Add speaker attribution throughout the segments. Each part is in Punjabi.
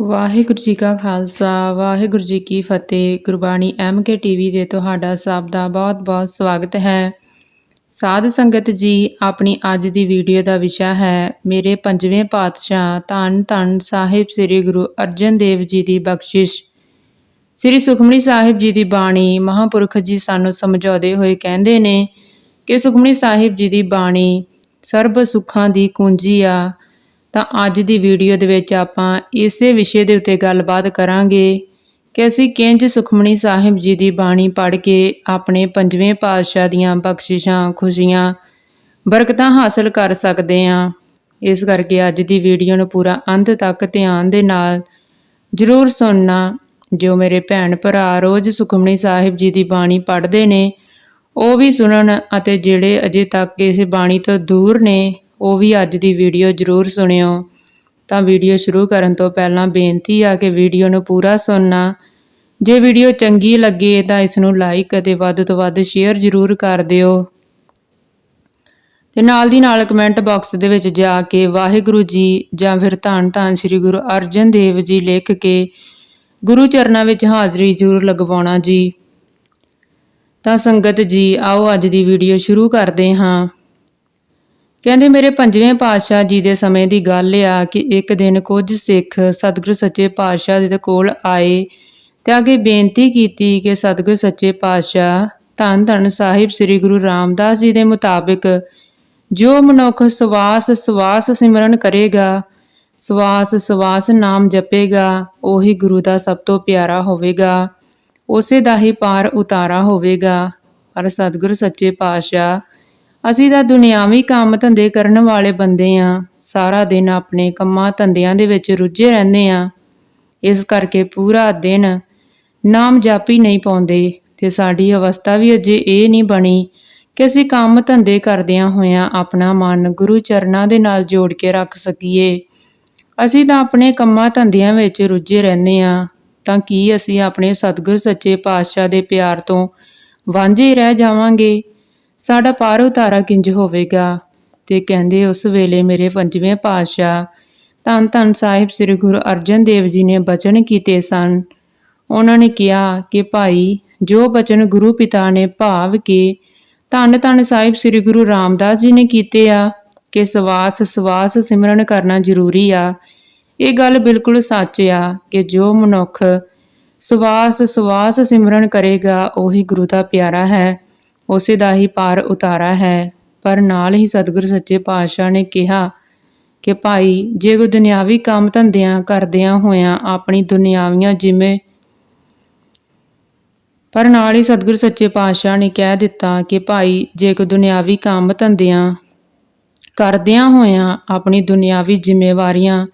Speaker 1: ਵਾਹਿਗੁਰੂ ਜੀ ਕਾ ਖਾਲਸਾ, ਵਾਹਿਗੁਰੂ ਜੀ ਕੀ ਫਤਿਹ। ਗੁਰਬਾਣੀ ਐਮ ਕੇ ਟੀਵੀ ਤੇ ਤੁਹਾਡਾ ਸਭ ਦਾ ਬਹੁਤ-ਬਹੁਤ ਸਵਾਗਤ ਹੈ। ਸਾਧ ਸੰਗਤ ਜੀ, ਆਪਣੀ ਅੱਜ ਦੀ ਵੀਡੀਓ ਦਾ ਵਿਸ਼ਾ ਹੈ, ਮੇਰੇ ਪੰਜਵੇਂ ਪਾਤਸ਼ਾਹ ਧੰਨ ਧੰਨ ਸਾਹਿਬ ਸ੍ਰੀ ਗੁਰੂ ਅਰਜਨ ਦੇਵ ਜੀ ਦੀ ਬਖਸ਼ਿਸ਼। ਸ੍ਰੀ ਸੁਖਮਨੀ ਸਾਹਿਬ ਜੀ ਦੀ ਬਾਣੀ ਮਹਾਪੁਰਖ ਜੀ ਸਾਨੂੰ ਸਮਝਾਉਂਦੇ ਹੋਏ ਕਹਿੰਦੇ ਨੇ ਕਿ ਸੁਖਮਨੀ ਸਾਹਿਬ ਜੀ ਦੀ ਬਾਣੀ ਸਰਬ ਸੁੱਖਾਂ ਦੀ ਕੁੰਜੀ ਆ ਤਾਂ ਅੱਜ ਦੀ ਵੀਡੀਓ ਦੇ ਵਿੱਚ ਆਪਾਂ ਇਸੇ ਵਿਸ਼ੇ ਦੇ ਉੱਤੇ ਗੱਲਬਾਤ ਕਰਾਂਗੇ ਕਿ ਅਸੀਂ ਕਿੰਜ ਸੁਖਮਨੀ ਸਾਹਿਬ ਜੀ ਦੀ ਬਾਣੀ ਪੜ੍ਹ ਕੇ ਆਪਣੇ ਪੰਜਵੇਂ ਪਾਤਸ਼ਾਹ ਦੀਆਂ ਬਖਸ਼ਿਸ਼ਾਂ, ਖੁਸ਼ੀਆਂ, ਬਰਕਤਾਂ ਹਾਸਲ ਕਰ ਸਕਦੇ ਹਾਂ। ਇਸ ਕਰਕੇ ਅੱਜ ਦੀ ਵੀਡੀਓ ਨੂੰ ਪੂਰਾ ਅੰਤ ਤੱਕ ਧਿਆਨ ਦੇ ਨਾਲ ਜ਼ਰੂਰ ਸੁਣਨਾ। ਜੋ ਮੇਰੇ ਭੈਣ ਭਰਾ ਰੋਜ਼ ਸੁਖਮਨੀ ਸਾਹਿਬ ਜੀ ਦੀ ਬਾਣੀ ਪੜ੍ਹਦੇ ਨੇ, ਉਹ ਵੀ ਸੁਣਨ ਅਤੇ ਜਿਹੜੇ ਅਜੇ ਤੱਕ ਇਸ ਬਾਣੀ ਤੋਂ ਦੂਰ ਨੇ ਉਹ ਵੀ ਅੱਜ ਦੀ ਵੀਡੀਓ ਜ਼ਰੂਰ ਸੁਣਿਓ। ਤਾਂ ਵੀਡੀਓ ਸ਼ੁਰੂ ਕਰਨ ਤੋਂ ਪਹਿਲਾਂ ਬੇਨਤੀ ਆ ਕਿ ਵੀਡੀਓ ਨੂੰ ਪੂਰਾ ਸੁਣਨਾ। ਜੇ ਵੀਡੀਓ ਚੰਗੀ ਲੱਗੇ ਤਾਂ ਇਸ ਨੂੰ ਲਾਈਕ ਅਤੇ ਵੱਧ ਤੋਂ ਵੱਧ ਸ਼ੇਅਰ ਜ਼ਰੂਰ ਕਰ ਦਿਓ। ਤੇ ਨਾਲ ਦੀ ਨਾਲ ਕਮੈਂਟ ਬਾਕਸ ਦੇ ਵਿੱਚ ਜਾ ਕੇ ਵਾਹਿਗੁਰੂ ਜੀ ਜਾਂ ਫਿਰ ਧੰਨ ਧੰਨ ਸ੍ਰੀ ਗੁਰੂ ਅਰਜਨ ਦੇਵ ਜੀ ਲਿਖ ਕੇ ਗੁਰੂ ਚਰਨਾਂ ਵਿੱਚ ਹਾਜ਼ਰੀ ਜ਼ਰੂਰ ਲਗਵਾਉਣਾ ਜੀ। ਤਾਂ ਸੰਗਤ ਜੀ, ਆਓ ਅੱਜ ਦੀ ਵੀਡੀਓ ਸ਼ੁਰੂ ਕਰਦੇ ਹਾਂ। ਕਹਿੰਦੇ, ਮੇਰੇ ਪੰਜਵੇਂ ਪਾਤਸ਼ਾਹ ਜੀ ਦੇ ਸਮੇਂ ਦੀ ਗੱਲ ਆ ਕਿ ਇੱਕ ਦਿਨ ਕੁਝ ਸਿੱਖ ਸਤਿਗੁਰੂ ਸੱਚੇ ਪਾਤਸ਼ਾਹ ਦੇ ਕੋਲ ਆਏ ਤੇ ਅੱਗੇ ਬੇਨਤੀ ਕੀਤੀ ਕਿ ਸਤਿਗੁਰੂ ਸੱਚੇ ਪਾਤਸ਼ਾਹ ਧੰਨ ਧੰਨ ਸਾਹਿਬ ਸ੍ਰੀ ਗੁਰੂ ਰਾਮਦਾਸ ਜੀ ਦੇ ਮੁਤਾਬਿਕ ਜੋ ਮਨੁੱਖ ਸਵਾਸ ਸਵਾਸ ਸਿਮਰਨ ਕਰੇਗਾ, ਸਵਾਸ ਸਵਾਸ ਨਾਮ ਜਪੇਗਾ, ਉਹੀ ਗੁਰੂ ਦਾ ਸਭ ਤੋਂ ਪਿਆਰਾ ਹੋਵੇਗਾ, ਉਸੇ ਦਾ ਹੀ ਪਾਰ ਉਤਾਰਾ ਹੋਵੇਗਾ। ਪਰ ਸਤਿਗੁਰ ਸੱਚੇ ਪਾਤਸ਼ਾਹ ਅਸੀਂ ਤਾਂ ਦੁਨਿਆਵੀ ਕੰਮ ਧੰਦੇ ਕਰਨ ਵਾਲੇ ਬੰਦੇ ਆ। ਸਾਰਾ ਦਿਨ ਆਪਣੇ ਕੰਮਾਂ ਧੰਦਿਆਂ ਦੇ ਵਿੱਚ ਰੁੱਝੇ ਰਹਿੰਦੇ ਆ। ਇਸ ਕਰਕੇ ਪੂਰਾ ਦਿਨ ਨਾਮ ਜਾਪੀ ਨਹੀਂ ਪਾਉਂਦੇ ਤੇ ਸਾਡੀ ਅਵਸਥਾ ਵੀ ਅਜੇ ਇਹ ਨਹੀਂ ਬਣੀ ਕਿ ਅਸੀਂ ਕੰਮ ਧੰਦੇ ਕਰਦਿਆਂ ਹੋਇਆਂ ਆਪਣਾ ਮਨ ਗੁਰੂ ਚਰਨਾਂ ਦੇ ਨਾਲ ਜੋੜ ਕੇ ਰੱਖ ਸਕੀਏ। ਅਸੀਂ ਤਾਂ ਆਪਣੇ ਕੰਮਾਂ ਧੰਦਿਆਂ ਵਿੱਚ ਰੁੱਝੇ ਰਹਿੰਦੇ ਆ। ਤਾਂ ਕੀ ਅਸੀਂ ਆਪਣੇ ਸਤਿਗੁਰ ਸੱਚੇ ਪਾਤਸ਼ਾਹ ਦੇ ਪਿਆਰ ਤੋਂ ਵਾਂਝੇ ਰਹਿ ਜਾਵਾਂਗੇ? ਸਾਡਾ ਪਾਰ ਉਤਾਰਾ ਕਿੰਜ ਹੋਵੇਗਾ? ਤੇ ਕਹਿੰਦੇ ਉਸ ਵੇਲੇ ਮੇਰੇ ਪੰਜਵੇਂ ਪਾਤਸ਼ਾਹ ਧੰਨ ਧੰਨ ਸਾਹਿਬ ਸ੍ਰੀ ਗੁਰੂ ਅਰਜਨ ਦੇਵ ਜੀ ਨੇ ਬਚਨ ਕੀਤੇ ਸਨ। ਉਹਨਾਂ ਨੇ ਕਿਹਾ ਕਿ ਭਾਈ, ਜੋ ਬਚਨ ਗੁਰੂ ਪਿਤਾ ਨੇ ਭਾਵ ਕੇ ਧੰਨ ਧੰਨ ਸਾਹਿਬ ਸ੍ਰੀ ਗੁਰੂ ਰਾਮਦਾਸ ਜੀ ਨੇ ਕੀਤੇ ਆ, ਕਿ ਸਵਾਸ ਸਵਾਸ ਸਿਮਰਨ ਕਰਨਾ ਜ਼ਰੂਰੀ ਆ। ਇਹ ਗੱਲ ਬਿਲਕੁਲ ਸੱਚ ਆ ਕਿ ਜੋ ਮਨੁੱਖ ਸਵਾਸ ਸਵਾਸ ਸਿਮਰਨ ਕਰੇਗਾ, ਉਹੀ ਗੁਰੂ ਦਾ ਪਿਆਰਾ ਹੈ। ਉਸੇ ਦਾ ਹੀ ਪਾਰ ਉਤਾਰਾ ਹੈ। ਪਰ ਨਾਲ ਹੀ ਸਤਿਗੁਰ ਸੱਚੇ ਪਾਤਸ਼ਾਹ ਨੇ ਕਿਹਾ ਕਿ ਭਾਈ, ਜੇ ਕੋ ਦੁਨਿਆਵੀ ਕੰਮ ਧੰਦਿਆਂ ਕਰਦਿਆਂ ਹੋਇਆਂ ਆਪਣੀ ਦੁਨਿਆਵੀਆਂ ਜਿਵੇਂ ਪਰ ਨਾਲ ਹੀ ਸਤਿਗੁਰ ਸੱਚੇ ਪਾਤਸ਼ਾਹ ਨੇ ਕਹਿ ਦਿੱਤਾ ਕਿ ਭਾਈ, ਜੇ ਕੋ ਦੁਨਿਆਵੀ ਕੰਮ ਧੰਦਿਆਂ ਕਰਦਿਆਂ ਹੋਇਆਂ ਆਪਣੀ ਦੁਨਿਆਵੀ ਜ਼ਿੰਮੇਵਾਰੀਆਂ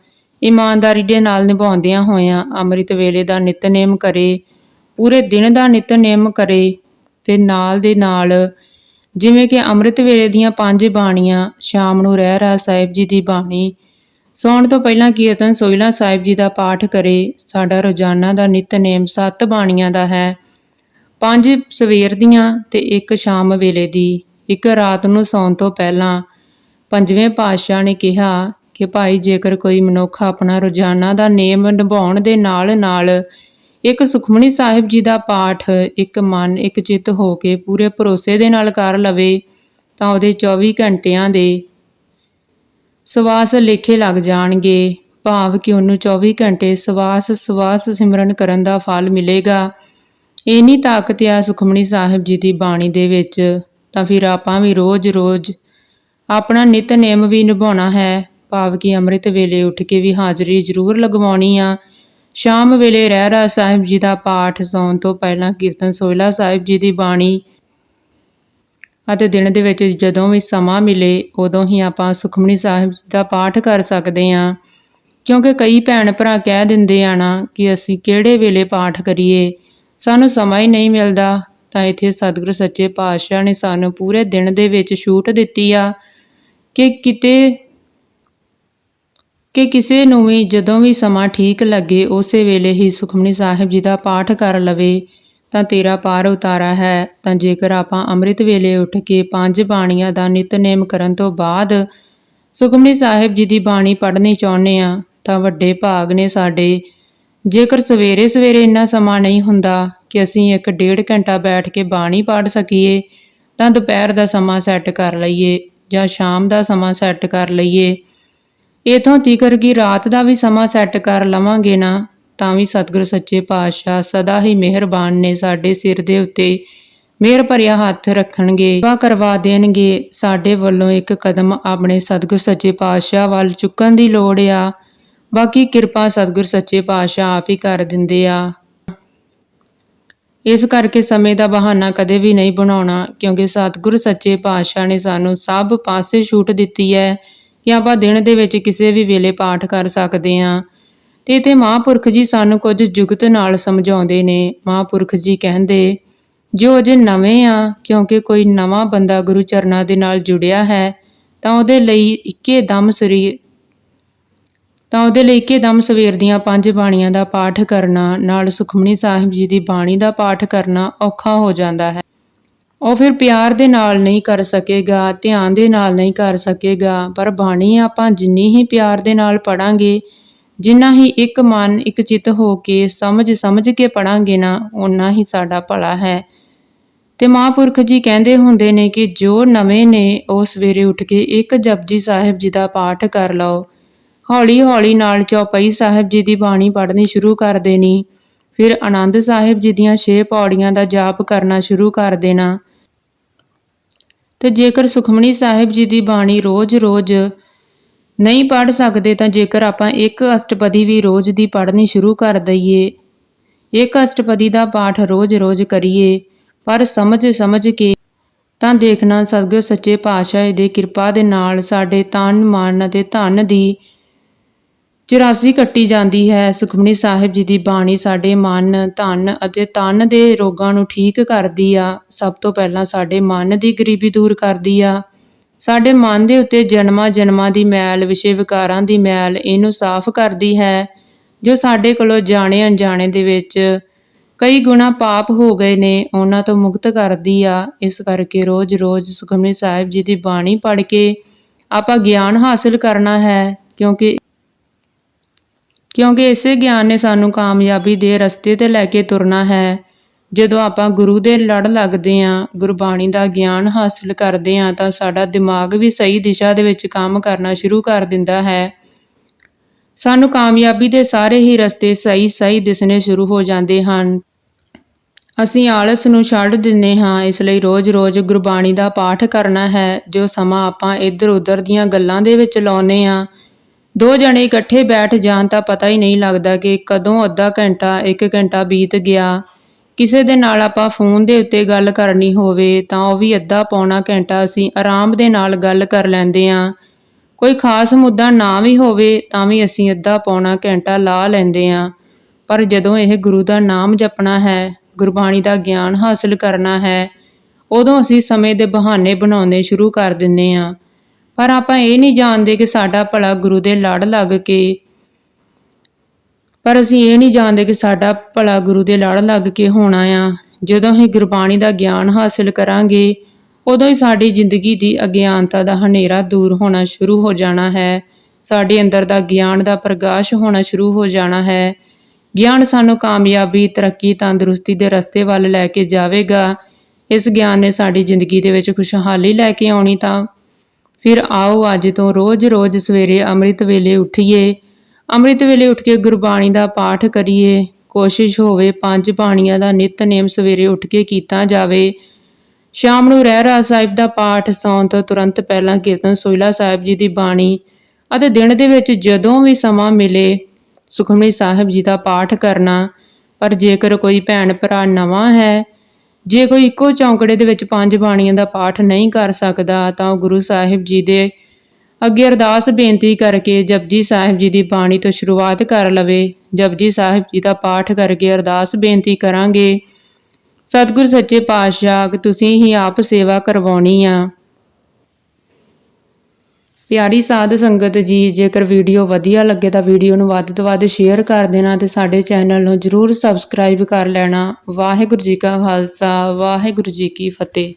Speaker 1: ਇਮਾਨਦਾਰੀ ਦੇ ਨਾਲ ਨਿਭਾਉਂਦਿਆਂ ਹੋਇਆਂ ਅੰਮ੍ਰਿਤ ਵੇਲੇ ਦਾ ਨਿਤਨੇਮ ਕਰੇ, ਪੂਰੇ ਦਿਨ ਦਾ ਨਿਤਨੇਮ ਕਰੇ ਤੇ ਨਾਲ ਦੇ ਨਾਲ ਜਿਵੇਂ ਕਿ ਅੰਮ੍ਰਿਤ ਵੇਲੇ ਦੀਆਂ ਪੰਜ ਬਾਣੀਆਂ ਸ਼ਾਮ ਨੂੰ ਰਹਿ ਰਾ ਸਾਹਿਬ ਜੀ ਦੀ ਬਾਣੀ, ਸੌਣ ਤੋਂ ਪਹਿਲਾਂ ਕੀਰਤਨ ਸੋਹਿਲਾ ਸਾਹਿਬ ਜੀ ਦਾ ਪਾਠ ਕਰੇ, ਸਾਡਾ ਰੋਜ਼ਾਨਾ ਦਾ ਨਿਤਨੇਮ ਸੱਤ ਬਾਣੀਆਂ ਦਾ ਹੈ। ਪੰਜ ਸਵੇਰ ਦੀਆਂ ਤੇ ਇੱਕ ਸ਼ਾਮ ਵੇਲੇ ਦੀ, ਇੱਕ ਰਾਤ ਨੂੰ ਸੌਣ ਤੋਂ ਪਹਿਲਾਂ ਪੰਜਵੇਂ ਪਾਤਸ਼ਾਹ ਨੇ ਕਿਹਾ ਕਿ ਭਾਈ ਜੇਕਰ ਕੋਈ ਮਨੁੱਖ ਆਪਣਾ ਰੋਜ਼ਾਨਾ ਦਾ ਨੇਮ ਨਿਭਾਉਣ ਦੇ ਨਾਲ ਨਾਲ ਇੱਕ ਸੁਖਮਣੀ ਸਾਹਿਬ ਜੀ ਦਾ ਪਾਠ, ਇੱਕ ਮਨ, ਇੱਕ ਚਿੱਤ ਹੋ ਕੇ ਪੂਰੇ ਭਰੋਸੇ ਦੇ ਨਾਲ ਕਰ ਲਵੇ, ਤਾਂ ਉਹਦੇ 24 ਘੰਟਿਆਂ ਦੇ ਸਵਾਸ ਲੇਖੇ ਲੱਗ ਜਾਣਗੇ। ਭਾਵ ਕਿ ਉਹਨੂੰ 24 ਘੰਟੇ ਸਵਾਸ ਸਵਾਸ ਸਿਮਰਨ ਕਰਨ ਦਾ ਫਲ ਮਿਲੇਗਾ। ਇੰਨੀ ਤਾਕਤ ਆ ਸੁਖਮਣੀ ਸਾਹਿਬ ਜੀ ਦੀ ਬਾਣੀ ਦੇ ਵਿੱਚ, ਤਾਂ ਫਿਰ ਆਪਾਂ ਵੀ ਰੋਜ਼-ਰੋਜ਼ ਆਪਣਾ ਨਿਤਨੇਮ ਵੀ ਨਿਭਾਉਣਾ ਹੈ। ਭਾਵ ਕਿ ਅੰਮ੍ਰਿਤ ਵੇਲੇ ਉੱਠ ਕੇ ਵੀ ਹਾਜ਼ਰੀ ਜ਼ਰੂਰ ਲਗਵਾਉਣੀ ਆ। ਸ਼ਾਮ ਵੇਲੇ ਰਹਿਰਾ ਸਾਹਿਬ ਜੀ ਦਾ ਪਾਠ ਸੌਣ ਤੋਂ ਪਹਿਲਾਂ ਕੀਰਤਨ ਸੋਹਿਲਾ ਸਾਹਿਬ ਜੀ ਦੀ ਬਾਣੀ ਅਤੇ ਦਿਨ ਦੇ ਵਿੱਚ ਜਦੋਂ ਵੀ ਸਮਾਂ ਮਿਲੇ, ਉਦੋਂ ਹੀ ਆਪਾਂ ਸੁਖਮਨੀ ਸਾਹਿਬ ਦਾ ਪਾਠ ਕਰ ਸਕਦੇ ਹਾਂ। ਕਿਉਂਕਿ ਕਈ ਭੈਣ ਭਰਾ ਕਹਿ ਦਿੰਦੇ ਆ ਨਾ ਕਿ ਅਸੀਂ ਕਿਹੜੇ ਵੇਲੇ ਪਾਠ ਕਰੀਏ? ਸਾਨੂੰ ਸਮਾਂ ਹੀ ਨਹੀਂ ਮਿਲਦਾ। ਤਾਂ ਇੱਥੇ ਸਤਿਗੁਰੂ ਸੱਚੇ ਪਾਤਸ਼ਾਹ ਨੇ ਸਾਨੂੰ ਪੂਰੇ ਦਿਨ ਦੇ ਵਿੱਚ ਛੂਟ ਦਿੱਤੀ ਆ ਕਿ ਕਿਤੇ ਕਿ ਕਿਸੇ ਨੂੰ ਵੀ ਜਦੋਂ ਵੀ ਸਮਾਂ ਠੀਕ ਲੱਗੇ, ਉਸੇ ਵੇਲੇ ਹੀ ਸੁਖਮਨੀ ਸਾਹਿਬ ਜੀ ਦਾ ਪਾਠ ਕਰ ਲਵੇ, ਤਾਂ ਤੇਰਾ ਪਾਰ ਉਤਾਰਾ ਹੈ। ਤਾਂ ਜੇਕਰ ਆਪਾਂ ਅੰਮ੍ਰਿਤ ਵੇਲੇ ਉੱਠ ਕੇ ਪੰਜ ਬਾਣੀਆਂ ਦਾ ਨਿਤਨੇਮ ਕਰਨ ਤੋਂ ਬਾਅਦ ਸੁਖਮਨੀ ਸਾਹਿਬ ਜੀ ਦੀ ਬਾਣੀ ਪੜ੍ਹਨੀ ਚਾਹੁੰਦੇ ਆ ਤਾਂ ਵੱਡੇ ਭਾਗ ਨੇ ਸਾਡੇ। ਜੇਕਰ ਸਵੇਰੇ ਸਵੇਰੇ ਇੰਨਾ ਸਮਾਂ ਨਹੀਂ ਹੁੰਦਾ ਕਿ ਅਸੀਂ ਇੱਕ ਡੇਢ ਘੰਟਾ ਬੈਠ ਕੇ ਬਾਣੀ ਪੜ੍ਹ ਸਕੀਏ, ਤਾਂ ਦੁਪਹਿਰ ਦਾ ਸਮਾਂ ਸੈੱਟ ਕਰ ਲਈਏ ਜਾਂ ਸ਼ਾਮ ਦਾ ਸਮਾਂ ਸੈੱਟ ਕਰ ਲਈਏ। ਇਥੋਂ ਤੀਕਰ ਕੀ ਰਾਤ ਦਾ ਵੀ ਸਮਾਂ ਸੈੱਟ ਕਰ ਲਵਾਂਗੇ ਨਾ, ਤਾਂ ਵੀ ਸਤਿਗੁਰ ਸੱਚੇ ਪਾਤਸ਼ਾਹ ਸਦਾ ਹੀ ਮਿਹਰਬਾਨ ਨੇ ਸਾਡੇ ਸਿਰ ਦੇ ਉੱਤੇ। ਮਿਹਰ ਭਰਿਆ ਹੱਥ ਰੱਖਣਗੇ ਵਾ ਕਰਵਾ ਦੇਣਗੇ। ਸਾਡੇ ਵੱਲੋਂ ਇੱਕ ਕਦਮ ਆਪਣੇ ਸਤਿਗੁਰ ਸੱਚੇ ਪਾਤਸ਼ਾਹ ਵੱਲ ਚੁੱਕਣ ਦੀ ਲੋੜ ਆ। ਬਾਕੀ ਕਿਰਪਾ ਸਤਿਗੁਰ ਸੱਚੇ ਪਾਤਸ਼ਾਹ ਆਪ ਹੀ ਕਰ ਦਿੰਦੇ ਆ। ਇਸ ਕਰਕੇ ਸਮੇਂ ਦਾ ਬਹਾਨਾ ਕਦੇ ਵੀ ਨਹੀਂ ਬਣਾਉਣਾ, ਕਿਉਂਕਿ ਸਤਿਗੁਰ ਸੱਚੇ ਪਾਤਸ਼ਾਹ ਨੇ ਸਾਨੂੰ ਸਭ ਪਾਸੇ ਛੂਟ ਦਿੱਤੀ ਹੈ। ਕਿ ਆਪਾਂ ਦਿਨ ਦੇ ਵਿੱਚ ਕਿਸੇ ਵੀ ਵੇਲੇ ਪਾਠ ਕਰ ਸਕਦੇ ਹਾਂ। ਤੇ ਇਥੇ ਮਹਾਂਪੁਰਖ ਜੀ ਸਾਨੂੰ ਕੁਝ ਜੁਗਤ ਨਾਲ ਸਮਝਾਉਂਦੇ ਨੇ। ਮਹਾਂਪੁਰਖ ਜੀ ਕਹਿੰਦੇ, ਜੋ ਅਜੇ ਨਵੇਂ ਆ, ਕਿਉਂਕਿ ਕੋਈ ਨਵਾਂ ਬੰਦਾ ਗੁਰੂ ਚਰਨਾਂ ਦੇ ਨਾਲ ਜੁੜਿਆ ਹੈ, ਤਾਂ ਉਹਦੇ ਲਈ ਇੱਕੇ ਦਮ ਸਰੀਰ ਤਾਂ ਉਹਦੇ ਲਈ ਇੱਕੇ ਦਮ ਸਵੇਰ ਦੀਆਂ ਪੰਜ ਬਾਣੀਆਂ ਦਾ ਪਾਠ ਕਰਨਾ, ਨਾਲ ਸੁਖਮਨੀ ਸਾਹਿਬ ਜੀ ਦੀ ਬਾਣੀ ਦਾ ਪਾਠ ਕਰਨਾ ਔਖਾ ਹੋ ਜਾਂਦਾ ਹੈ। ਉਹ ਫਿਰ ਪਿਆਰ ਦੇ ਨਾਲ ਨਹੀਂ ਕਰ ਸਕੇਗਾ, ਧਿਆਨ ਦੇ ਨਾਲ ਨਹੀਂ ਕਰ ਸਕੇਗਾ। ਪਰ ਬਾਣੀ ਆਪਾਂ ਜਿੰਨੀ ਹੀ ਪਿਆਰ ਦੇ ਨਾਲ ਪੜਾਂਗੇ ਜਿੰਨਾ ਹੀ ਇੱਕ ਮਨ, ਇੱਕ ਚਿੱਤ ਹੋ ਕੇ ਸਮਝ ਸਮਝ ਕੇ ਪੜਾਂਗੇ ਨਾ, ਓਨਾ ਹੀ ਸਾਡਾ ਭਲਾ ਹੈ। ਤੇ ਮਹਾਂਪੁਰਖ ਜੀ ਕਹਿੰਦੇ ਹੁੰਦੇ ਨੇ ਕਿ ਜੋ ਨਵੇਂ ਨੇ, ਉਹ ਸਵੇਰੇ ਉੱਠ ਕੇ ਇੱਕ ਜਪਜੀ ਸਾਹਿਬ ਜੀ ਦਾ ਪਾਠ ਕਰ ਲਓ। ਹੌਲੀ ਹੌਲੀ ਨਾਲ ਚੌਪਈ ਸਾਹਿਬ ਜੀ ਦੀ ਬਾਣੀ ਪੜ੍ਹਨੀ ਸ਼ੁਰੂ ਕਰ ਦੇਣੀ। ਫਿਰ ਆਨੰਦ ਸਾਹਿਬ ਜੀ ਦੀਆਂ 6 ਪੌੜੀਆਂ ਦਾ ਜਾਪ ਕਰਨਾ ਸ਼ੁਰੂ ਕਰ ਦੇਣਾ। ਤੇ ਜੇਕਰ ਸੁਖਮਣੀ ਸਾਹਿਬ ਜੀ ਦੀ ਬਾਣੀ ਰੋਜ਼-ਰੋਜ਼ ਨਹੀਂ ਪੜ੍ਹ ਸਕਦੇ, ਤਾਂ ਜੇਕਰ ਆਪਾਂ ਇੱਕ ਅਸ਼ਟਪਦੀ ਵੀ ਰੋਜ਼ ਦੀ ਪੜ੍ਹਨੀ ਸ਼ੁਰੂ ਕਰ ਦਈਏ, ਇੱਕ ਅਸ਼ਟਪਦੀ ਦਾ ਪਾਠ ਰੋਜ਼-ਰੋਜ਼ ਕਰੀਏ, ਪਰ ਸਮਝ ਸਮਝ ਕੇ ਤਾਂ ਦੇਖਣਾ ਸਤਿਗੁਰ ਸੱਚੇ ਪਾਤਸ਼ਾਹ ਦੇ ਕਿਰਪਾ ਦੇ ਨਾਲ ਸਾਡੇ ਤਨ, ਮਨ ਅਤੇ ਧਨ ਦੀ 84 ਕੱਟੀ ਜਾਂਦੀ ਹੈ। ਸੁਖਮਨੀ ਸਾਹਿਬ ਜੀ ਦੀ ਬਾਣੀ ਸਾਡੇ ਮਨ, ਧਨ ਅਤੇ ਤਨ ਦੇ ਰੋਗਾਂ ਨੂੰ ਠੀਕ ਕਰਦੀ ਆ। ਸਭ ਤੋਂ ਪਹਿਲਾਂ ਸਾਡੇ ਮਨ ਦੀ ਗਰੀਬੀ ਦੂਰ ਕਰਦੀ ਆ। ਸਾਡੇ ਮਨ ਦੇ ਉੱਤੇ ਜਨਮਾਂ ਜਨਮਾਂ ਦੀ ਮੈਲ, ਵਿਸ਼ੇ ਵਿਕਾਰਾਂ ਦੀ ਮੈਲ ਇਹਨੂੰ ਸਾਫ਼ ਕਰਦੀ ਹੈ, ਜੋ ਸਾਡੇ ਕੋਲੋਂ ਜਾਣੇ ਅਣਜਾਣੇ ਦੇ ਵਿੱਚ ਕਈ ਗੁਣਾ ਪਾਪ ਹੋ ਗਏ ਨੇ, ਉਹਨਾਂ ਤੋਂ ਮੁਕਤ ਕਰਦੀ ਆ। ਇਸ ਕਰਕੇ ਰੋਜ਼-ਰੋਜ਼ ਸੁਖਮਨੀ ਸਾਹਿਬ ਜੀ ਦੀ ਬਾਣੀ ਪੜ੍ਹ ਕੇ ਆਪਾਂ ਗਿਆਨ ਹਾਸਲ ਕਰਨਾ ਹੈ, ਕਿਉਂਕਿ ਕਿਉਂਕਿ ਇਸੇ ਗਿਆਨ ਨੇ ਸਾਨੂੰ ਕਾਮਯਾਬੀ ਦੇ ਰਸਤੇ ਤੇ ਲੈ ਕੇ ਤੁਰਨਾ ਹੈ। ਜਦੋਂ ਆਪਾਂ ਗੁਰੂ ਦੇ ਲੜ ਲੱਗਦੇ ਆਂ ਗੁਰਬਾਣੀ ਦਾ ਗਿਆਨ ਹਾਸਲ ਕਰਦੇ ਆਂ ਤਾਂ ਸਾਡਾ ਦਿਮਾਗ ਵੀ ਸਹੀ ਦਿਸ਼ਾ ਦੇ ਵਿੱਚ ਕੰਮ ਕਰਨਾ ਸ਼ੁਰੂ ਕਰ ਦਿੰਦਾ ਹੈ। ਸਾਨੂੰ ਕਾਮਯਾਬੀ ਦੇ ਸਾਰੇ ਹੀ ਰਸਤੇ ਸਹੀ ਸਹੀ ਦਿਸਣੇ ਸ਼ੁਰੂ ਹੋ ਜਾਂਦੇ ਹਨ। ਅਸੀਂ ਆਲਸ ਨੂੰ ਛੱਡ ਦਿੰਨੇ ਹਾਂ, ਇਸ ਲਈ ਰੋਜ਼-ਰੋਜ਼ ਗੁਰਬਾਣੀ ਦਾ ਪਾਠ ਕਰਨਾ ਹੈ, ਜੋ ਸਮਾਂ ਆਪਾਂ ਇੱਧਰ-ਉੱਧਰ ਦੀਆਂ ਗੱਲਾਂ ਦੇ ਵਿੱਚ ਲਾਉਨੇ ਆ ਦੋ ਜਣੇ ਇਕੱਠੇ ਬੈਠ ਜਾਣ ਤਾਂ ਪਤਾ ਹੀ ਨਹੀਂ ਲੱਗਦਾ ਕਿ ਕਦੋਂ ਅੱਧਾ ਘੰਟਾ 1 ਘੰਟਾ ਬੀਤ ਗਿਆ। ਕਿਸੇ ਦੇ ਨਾਲ ਆਪਾਂ ਫੋਨ ਦੇ ਉੱਤੇ ਗੱਲ ਕਰਨੀ ਹੋਵੇ ਤਾਂ ਉਹ ਵੀ ਅੱਧਾ ਪੌਣਾ ਘੰਟਾ ਅਸੀਂ ਆਰਾਮ ਦੇ ਨਾਲ ਗੱਲ ਕਰ ਲੈਂਦੇ ਆ ਕੋਈ ਖਾਸ ਮੁੱਦਾ ਨਾ ਵੀ ਹੋਵੇ ਤਾਂ ਵੀ ਅਸੀਂ ਅੱਧਾ ਪੌਣਾ ਘੰਟਾ ਲਾ ਲੈਂਦੇ ਆ ਪਰ ਜਦੋਂ ਇਹ ਗੁਰੂ ਦਾ ਨਾਮ ਜਪਣਾ ਹੈ, ਗੁਰਬਾਣੀ ਦਾ ਗਿਆਨ ਹਾਸਲ ਕਰਨਾ ਹੈ, ਉਦੋਂ ਅਸੀਂ ਸਮੇਂ ਦੇ ਬਹਾਨੇ ਬਣਾਉਣੇ ਸ਼ੁਰੂ ਕਰ ਦਿੰਨੇ ਆ ਪਰ ਆਪਾਂ ਇਹ ਨਹੀਂ ਜਾਣਦੇ ਕਿ ਸਾਡਾ ਭਲਾ ਗੁਰੂ ਦੇ ਲੜ ਲੱਗ ਕੇ, ਪਰ ਅਸੀਂ ਇਹ ਨਹੀਂ ਜਾਣਦੇ ਕਿ ਸਾਡਾ ਭਲਾ ਗੁਰੂ ਦੇ ਲੜ ਲੱਗ ਕੇ ਹੋਣਾ ਆ। ਜਦੋਂ ਹੀ ਗੁਰਬਾਣੀ ਦਾ ਗਿਆਨ ਹਾਸਲ ਕਰਾਂਗੇ, ਉਦੋਂ ਹੀ ਸਾਡੀ ਜ਼ਿੰਦਗੀ ਦੀ ਅਗਿਆਨਤਾ ਦਾ ਹਨੇਰਾ ਦੂਰ ਹੋਣਾ ਸ਼ੁਰੂ ਹੋ ਜਾਣਾ ਹੈ। ਸਾਡੇ ਅੰਦਰ ਦਾ ਗਿਆਨ ਦਾ ਪ੍ਰਕਾਸ਼ ਹੋਣਾ ਸ਼ੁਰੂ ਹੋ ਜਾਣਾ ਹੈ। ਗਿਆਨ ਸਾਨੂੰ ਕਾਮਯਾਬੀ, ਤਰੱਕੀ, ਤੰਦਰੁਸਤੀ ਦੇ ਰਸਤੇ ਵੱਲ ਲੈ ਕੇ ਜਾਵੇਗਾ। ਇਸ ਗਿਆਨ ਨੇ ਸਾਡੀ ਜ਼ਿੰਦਗੀ ਦੇ ਵਿੱਚ ਖੁਸ਼ਹਾਲੀ ਲੈ ਕੇ ਆਉਣੀ ਤਾਂ ਫਿਰ ਆਓ ਅੱਜ ਤੋਂ ਰੋਜ਼-ਰੋਜ਼ ਸਵੇਰੇ ਅੰਮ੍ਰਿਤ ਵੇਲੇ ਉੱਠੀਏ। ਅੰਮ੍ਰਿਤ ਵੇਲੇ ਉੱਠ ਕੇ ਗੁਰਬਾਣੀ ਦਾ ਪਾਠ ਕਰੀਏ। ਕੋਸ਼ਿਸ਼ ਹੋਵੇ ਪੰਜ ਬਾਣੀਆਂ ਦਾ ਨਿਤਨੇਮ ਸਵੇਰੇ ਉੱਠ ਕੇ ਕੀਤਾ ਜਾਵੇ। ਸ਼ਾਮ ਨੂੰ ਰਹਿਰਾਸ ਸਾਹਿਬ ਦਾ ਪਾਠ ਸੌਣ ਤੋਂ ਤੁਰੰਤ ਪਹਿਲਾਂ ਕੀਰਤਨ ਸੋਹਿਲਾ ਸਾਹਿਬ ਜੀ ਦੀ ਬਾਣੀ ਅਤੇ ਦਿਨ ਦੇ ਵਿੱਚ ਜਦੋਂ ਵੀ ਸਮਾਂ ਮਿਲੇ, ਸੁਖਮਨੀ ਸਾਹਿਬ ਜੀ ਦਾ ਪਾਠ ਕਰਨਾ। ਪਰ ਜੇਕਰ ਕੋਈ ਭੈਣ ਭਰਾ ਨਵਾਂ ਹੈ ਜੇ ਕੋਈ ਇੱਕੋ ਚੌਂਕੜੇ ਦੇ ਵਿੱਚ ਪੰਜ ਬਾਣੀਆਂ ਦਾ ਪਾਠ ਨਹੀਂ ਕਰ ਸਕਦਾ, ਤਾਂ ਉਹ ਗੁਰੂ ਸਾਹਿਬ ਜੀ ਦੇ ਅੱਗੇ ਅਰਦਾਸ ਬੇਨਤੀ ਕਰਕੇ ਜਪਜੀ ਸਾਹਿਬ ਜੀ ਦੀ ਬਾਣੀ ਤੋਂ ਸ਼ੁਰੂਆਤ ਕਰ ਲਵੇ। ਜਪਜੀ ਸਾਹਿਬ ਜੀ ਦਾ ਪਾਠ ਕਰਕੇ ਅਰਦਾਸ ਬੇਨਤੀ ਕਰਾਂਗੇ, ਸਤਿਗੁਰ ਸੱਚੇ ਪਾਤਸ਼ਾਹ ਕਿ ਤੁਸੀਂ ਹੀ ਆਪ ਸੇਵਾ ਕਰਵਾਉਣੀ ਆ। ਪਿਆਰੀ ਸਾਧ ਸੰਗਤ ਜੀ, ਜੇਕਰ ਵੀਡੀਓ ਵਧੀਆ ਲੱਗੇ ਤਾਂ ਵੀਡੀਓ ਨੂੰ ਵੱਧ ਤੋਂ ਵੱਧ ਸ਼ੇਅਰ ਕਰ ਦੇਣਾ ਤੇ ਸਾਡੇ ਚੈਨਲ ਨੂੰ ਜਰੂਰ ਸਬਸਕ੍ਰਾਈਬ ਕਰ ਲੈਣਾ। ਵਾਹਿਗੁਰੂ ਜੀ ਕਾ ਖਾਲਸਾ, ਵਾਹਿਗੁਰੂ ਜੀ ਕੀ ਫਤਿਹ।